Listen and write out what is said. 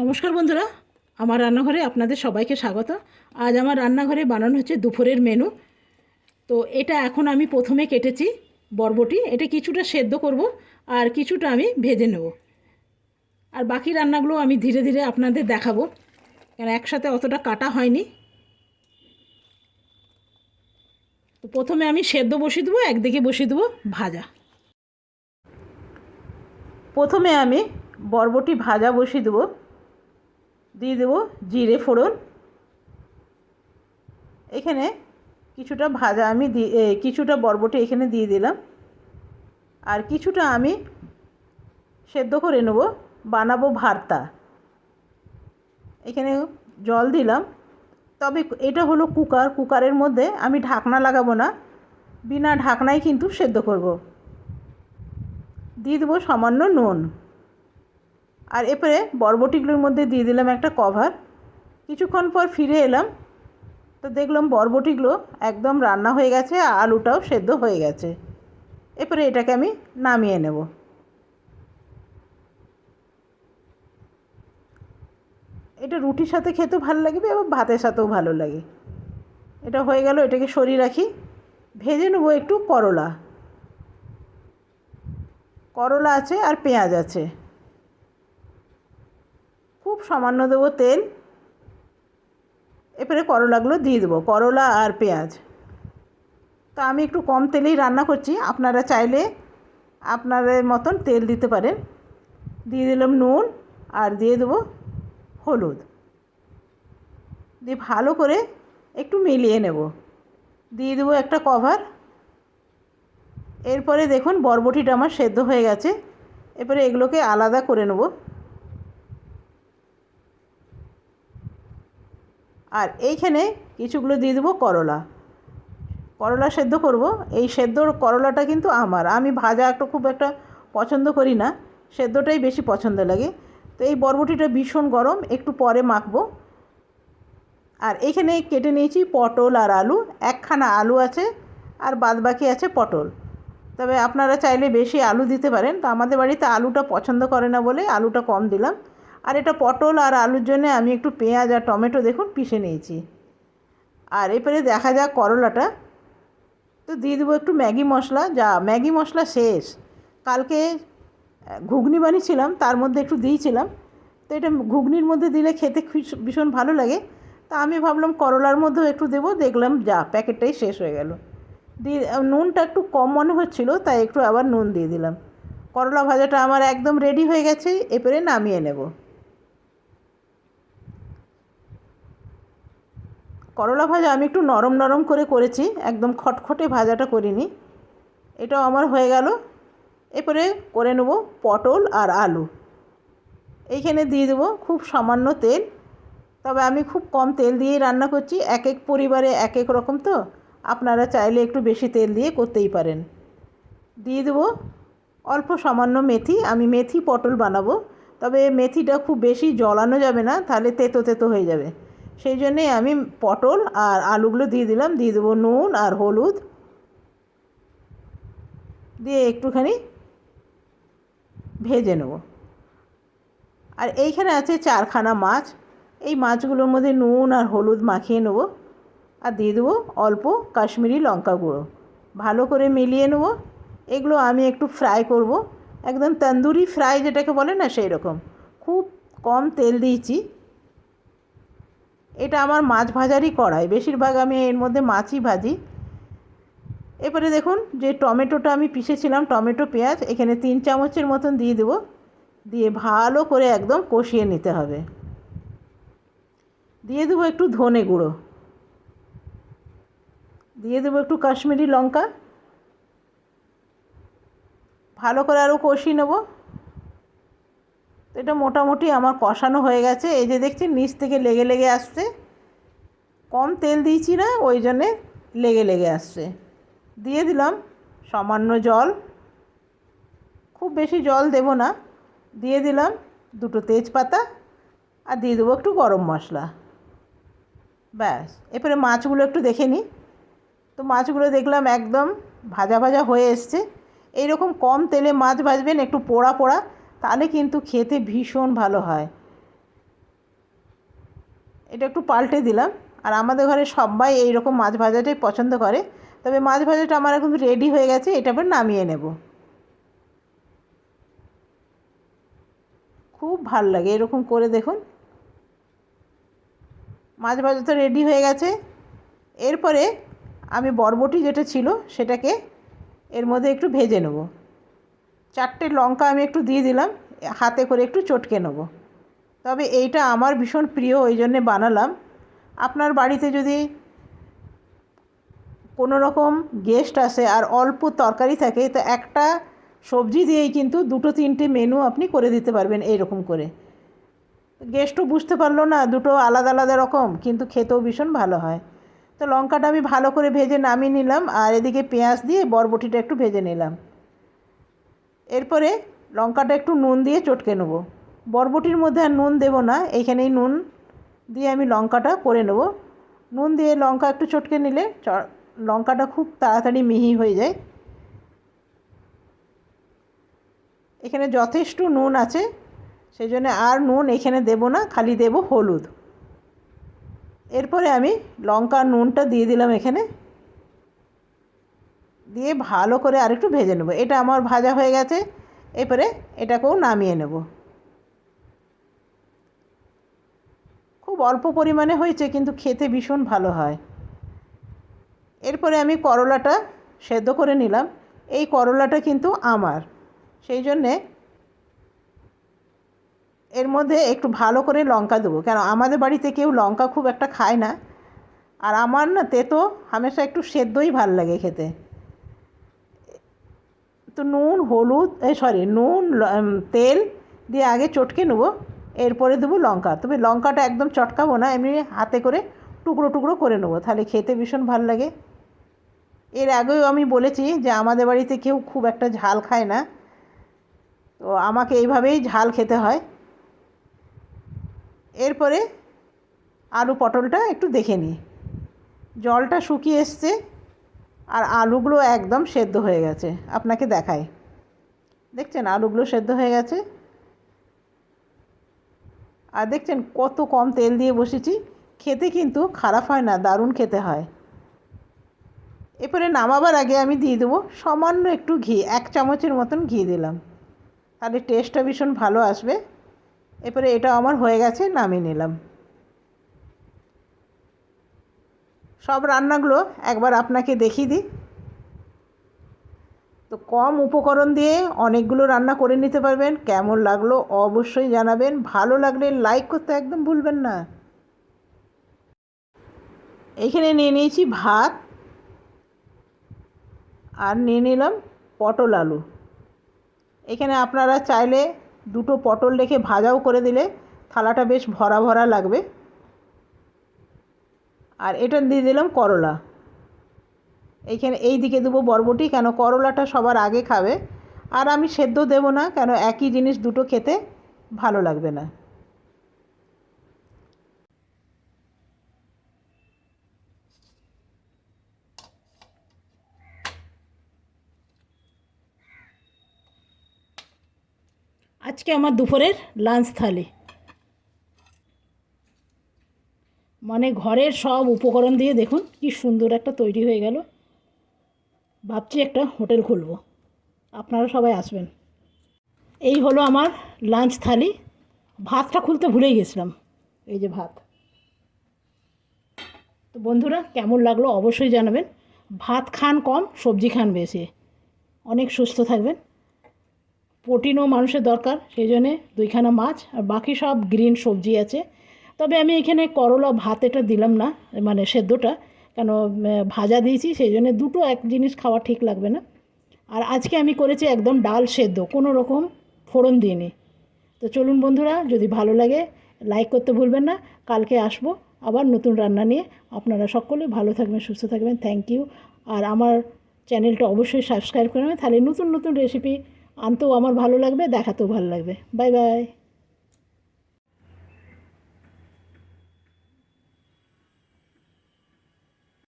নমস্কার বন্ধুরা, আমার রান্নাঘরে আপনাদের সবাইকে স্বাগত। আজ আমার রান্নাঘরে বানানো হচ্ছে দুপুরের মেনু তো এটা এখন আমি প্রথমে কেটেছি বরবটি। এটা কিছুটা সেদ্ধ করব আর কিছুটা আমি ভেজে নেব। আর বাকি রান্নাগুলো আমি ধীরে ধীরে আপনাদের দেখাবো। কারণ একসাথে অতটা কাটা হয়নি। তো প্রথমে আমি সেদ্ধ বসিয়ে দেবো, একদিকে বসিয়ে দেবো ভাজা। প্রথমে আমি বরবটি ভাজা বসিয়ে দেবো। দিয়ে দেবো জিরে ফোড়ন। এখানে কিছুটা ভাজা আমি দিয়ে কিছুটা বরবটি এখানে দিয়ে দিলাম। আর কিছুটা আমি সেদ্ধ করে নেব, বানাবো ভর্তা। এখানে জল দিলাম। তবে এটা হলো কুকার, কুকারের মধ্যে আমি ঢাকনা লাগাবো না। বিনা ঢাকনায় কিন্তু সেদ্ধ করব। দিয়ে দেবো সামান্য নুন। আর এরপরে বরবটিগুলোর মধ্যে দিয়ে দিলাম একটা কভার কিছুক্ষণ পর ফিরে এলাম, তো দেখলাম বরবটিগুলো একদম রান্না হয়ে গেছে আর আলুটাও সেদ্ধ হয়ে গেছে। এরপরে এটাকে আমি নামিয়ে নেব। এটা রুটির সাথে খেতেও ভালো লাগবে এবং ভাতের সাথেও ভালো লাগে। এটা হয়ে গেল, এটাকে সরিয়ে রাখি। ভেজে নেব একটু করলা। করলা আছে আর পেঁয়াজ আছে। খুব সামান্য দেবো তেল। এরপরে করলাগুলো দিয়ে দেবো, করলা আর পেঁয়াজ। তো আমি একটু কম তেলেই রান্না করছি, আপনারা চাইলে আপনাদের মতন তেল দিতে পারেন। দিয়ে দিলাম নুন আর দিয়ে দেবো হলুদ। দিয়ে ভালো করে একটু মিলিয়ে নেব। দিয়ে দেবো একটা কভার। এরপরে দেখুন বরবটিটা আমার সেদ্ধ হয়ে গেছে। এরপরে এগুলোকে আলাদা করে নেব। আর এইখানে কিছুগুলো দিয়ে দেবো করলা। করলা সেদ্ধ করব। এই সেদ্ধ করলাটা কিন্তু আমার। আমি ভাজা একটা খুব একটা পছন্দ করি না। সেদ্ধটাই বেশি পছন্দ লাগে। তো এই বরবটিটা ভীষণ গরম। একটু পরে মাখবো। আর এইখানে কেটে নিয়েছি পটল আর আলু। একখানা আলু আছে আর বাদবাকি আছে পটল। তবে আপনারা চাইলে বেশি আলু দিতে পারেন। তো আমাদের বাড়িতে আলুটা পছন্দ করে না বলে আলুটা কম দিলাম। আর এটা পটল আর আলুর জন্য আমি একটু পেঁয়াজ আর টমেটো দেখুন পিষে নিয়েছি। আর এরপরে দেখা যাক করলাটা। তো দিয়ে দেবো একটু ম্যাগি মশলা। যা ম্যাগি মশলা শেষ। কালকে, ঘুগনি বানিয়েছিলাম, তার মধ্যে একটু দিয়েছিলাম। তো এটা ঘুগনির মধ্যে দিলে খেতে ভীষ- ভীষণ ভালো লাগে। তা আমি ভাবলাম করলার মধ্যেও একটু দেবো। দেখলাম যা, প্যাকেটটাই শেষ হয়ে গেল। দিয়ে নুনটা একটু কম মনে হচ্ছিল, তাই একটু আবার নুন দিয়ে দিলাম। করলা ভাজাটা আমার একদম রেডি হয়ে গেছে। এরপরে নামিয়ে নেব। করলা ভাজা আমি একটু নরম নরম করে করেছি, একদম খটখটে ভাজাটা করিনি। এটাও আমার হয়ে গেল। এরপরে করে নেব পটল আর আলু। এইখানে দিয়ে দেবো খুব সামান্য তেল। তবে আমি খুব কম তেল দিয়েই রান্না করছি এক এক পরিবারে এক এক রকম তো। আপনারা চাইলে একটু বেশি তেল দিয়ে করতেই পারেন। দিয়ে দেবো অল্প সামান্য মেথি। আমি মেথি পটল বানাবো। তবে মেথিটা খুব বেশি জলানো যাবে না, তাহলে তেতো তেতো হয়ে যাবে। সেই জন্যে আমি পটল আর আলুগুলো দিয়ে দিলাম। দিয়ে দেবো নুন আর হলুদ। দিয়ে একটুখানি ভেজে নেব। আর এইখানে আছে চারখানা মাছ। এই মাছগুলোর মধ্যে নুন আর হলুদ মাখিয়ে নেব। আর দিয়ে দেবো অল্প কাশ্মীরি লঙ্কা গুঁড়ো। ভালো করে মিলিয়ে নেব। এগুলো আমি একটু ফ্রাই করব। একদম তন্দুরি ফ্রাই যেটাকে বলে না সেই রকম খুব কম তেল দিয়েছি। এটা আমার মাছ ভাজারই কড়াই। বেশিরভাগ আমি এর মধ্যে মাছই ভাজি। এবারে দেখুন যে টমেটোটা আমি পিষেছিলাম, টমেটো, পেঁয়াজ, এখানে তিন চামচের মতন দিয়ে দেবো। দিয়ে ভালো করে একদম কষিয়ে নিতে হবে। দিয়ে দেবো একটু ধনে গুঁড়ো। দিয়ে দেবো একটু কাশ্মীরি লঙ্কা। ভালো করে আরও কষিয়ে নেব। তো এটা মোটামুটি আমার কষানো হয়ে গেছে। এই যে দেখছি নিচ থেকে লেগে লেগে আসছে। কম তেল দিয়েছি না, ওই জন্যে লেগে লেগে আসছে। দিয়ে দিলাম সামান্য জল। খুব বেশি জল দেব না। দিয়ে দিলাম দুটো তেজপাতা আর দিয়ে দেবো একটু গরম মশলা। ব্যাস, এরপরে মাছগুলো একটু দেখে নিই। তো মাছগুলো দেখলাম একদম ভাজা ভাজা হয়ে এসছে। এইরকম কম তেলে মাছ ভাজবেন, একটু পোড়া পোড়া। তাহলে কিন্তু খেতে ভীষণ ভালো হয়। এটা একটু পাল্টে দিলাম। আর আমাদের ঘরে সবাই এই রকম মাছ ভাজাটাই পছন্দ করে। তবে মাছ ভাজাটা আমার এখন রেডি হয়ে গেছে, এটা আবার নামিয়ে নেব। খুব ভালো লাগে এরকম করে দেখুন। মাছ ভাজা তো রেডি হয়ে গেছে। এরপরে আমি বরবটি যেটা ছিল সেটাকে এর মধ্যে একটু ভেজে নেব। চারটে লঙ্কা আমি একটু দিয়ে দিলাম, হাতে করে একটু চটকে নেব। তবে এইটা আমার ভীষণ প্রিয়, ওই জন্যে বানালাম। আপনার বাড়িতে যদি কোনো রকম গেস্ট আসে আর অল্প তরকারি থাকে, তো একটা সবজি দিয়েই কিন্তু দুটো তিনটে মেনু আপনি করে দিতে পারবেন এইরকম করে। গেস্টও বুঝতে পারল না, দুটো আলাদা আলাদা রকম, কিন্তু খেতেও ভীষণ ভালো হয়। তো লঙ্কাটা আমি ভালো করে ভেজে নামিয়ে নিলাম, আর এদিকে পেঁয়াজ দিয়ে বরবটিটা একটু ভেজে নিলাম। এরপরে লঙ্কাটা একটু নুন দিয়ে চটকে নেব। বরবটির মধ্যে আর নুন দেবো না, এইখানেই নুন দিয়ে আমি লঙ্কাটা করে নেব। নুন দিয়ে লঙ্কা একটু চটকে নিলে লঙ্কাটা খুব তাড়াতাড়ি মিহি হয়ে যায়। এখানে যথেষ্ট নুন আছে, সেই জন্য আর নুন এখানে দেব না, খালি দেব হলুদ। এরপরে আমি লঙ্কা নুনটা দিয়ে দিলাম এখানে। দিয়ে ভালো করে আরেকটু ভেজে নেব। এটা আমার ভাজা হয়ে গেছে, এরপরে এটাকেও নামিয়ে নেব। খুব অল্প পরিমাণে হয়েছে, কিন্তু খেতে ভীষণ ভালো হয়। এরপরে আমি করলাটা সেদ্ধ করে নিলাম। এই করলাটা কিন্তু আমার। সেই জন্যে এর মধ্যে একটু ভালো করে লঙ্কা দেবো। কেন, আমাদের বাড়িতে কেউ লঙ্কা খুব একটা খায় না। আর আমার না তেতো হামেশা একটু সেদ্ধই ভালো লাগে খেতে। তো নুন, হলুদ সরি নুন তেল দিয়ে আগে চটকে নেব। এরপরে দেবো লঙ্কা। তবে লঙ্কাটা একদম চটকাবো না, এমনি হাতে করে টুকরো টুকরো করে নেব। তাহলে খেতে ভীষণ ভালো লাগে। এর আগেও আমি বলেছি যে আমাদের বাড়িতে কেউ খুব একটা ঝাল খায় না। তো আমাকে এইভাবেই ঝাল খেতে হয়। এরপরে আলু পটলটা একটু দেখে নিই। জলটা শুকিয়ে এসছে। আর আলুগুলো একদম সেদ্ধ হয়ে গেছে। আপনাকে দেখাই। দেখছেন আলুগুলো সেদ্ধ হয়ে গেছে? আর দেখছেন কত কম তেল দিয়ে বসেছি। খেতে কিন্তু খারাপ হয় না, দারুণ খেতে হয়। এরপরে নামাবার আগে আমি দিয়ে দেবো সামান্য একটু ঘি, এক চামচের মতন ঘি দিলাম। তাহলে টেস্টটা ভীষণ ভালো আসবে। এরপরে এটা আমার হয়ে গেছে, নামিয়ে নিলাম। সব রান্নাগুলো একবার আপনাকে দেখিয়ে দিই। তো কম উপকরণ দিয়ে অনেকগুলো রান্না করে নিতে পারবেন। কেমন লাগল অবশ্যই জানাবেন। ভালো লাগলে লাইক করতে একদম ভুলবেন না। এখানে নিয়ে নিয়েছি ভাত আর নিয়ে নিলাম পটল আলু। এখানে আপনারা চাইলে দুটো পটল রেখে ভাজাও করে দিলে থালাটা বেশ ভরা ভরা লাগবে। আর এটা দিয়ে দিলাম করলা। এইখানে এই দিকে দেবো বরবটি, কেন করলাটা সবার আগে খাবে। আর আমি সেদ্ধ দেবো না, কেন একই জিনিস দুটো খেতে ভালো লাগবে না। আজকে আমার দুপুরের লাঞ্চ থালি। মানে ঘরের সব উপকরণ দিয়ে দেখুন কি সুন্দর একটা তৈরি হয়ে গেল। ভাবছি একটা হোটেল খুলব। আপনারা সবাই আসবেন। এই হলো আমার লাঞ্চ থালি। ভাতটা খুলতে ভুলেই গেছিলাম। এই যে ভাত। তো বন্ধুরা, কেমন লাগল অবশ্যই জানাবেন। ভাত খান কম, সবজি খান বেশি। অনেক সুস্থ থাকবেন। প্রোটিনও মানুষের দরকার, সেই জন্যে দুইখানা মাছ আর বাকি সব গ্রিন সবজি আছে। তবে আমি এখানে করলা ভাত এটা দিলাম না মানে সেদ্ধটা, কেন ভাজা দিয়েছি, সেই জন্য দুটো এক জিনিস খাওয়া ঠিক লাগবে না। আর আজকে আমি করেছি একদম ডাল সেদ্ধ, কোনো রকম ফোড়ন দিইনি। তো চলুন বন্ধুরা, যদি ভালো লাগে, লাইক করতে ভুলবেন না, কালকে আসব আবার নতুন রান্না নিয়ে। আপনারা সকলে ভালো থাকবেন, সুস্থ থাকবেন থ্যাংক ইউ আর আমার চ্যানেলটা অবশ্যই সাবস্ক্রাইব করে নেবেন, তাহলে নতুন নতুন রেসিপি আনতেও আমার ভালো লাগবে, দেখাতেও ভালো লাগবে। Bye bye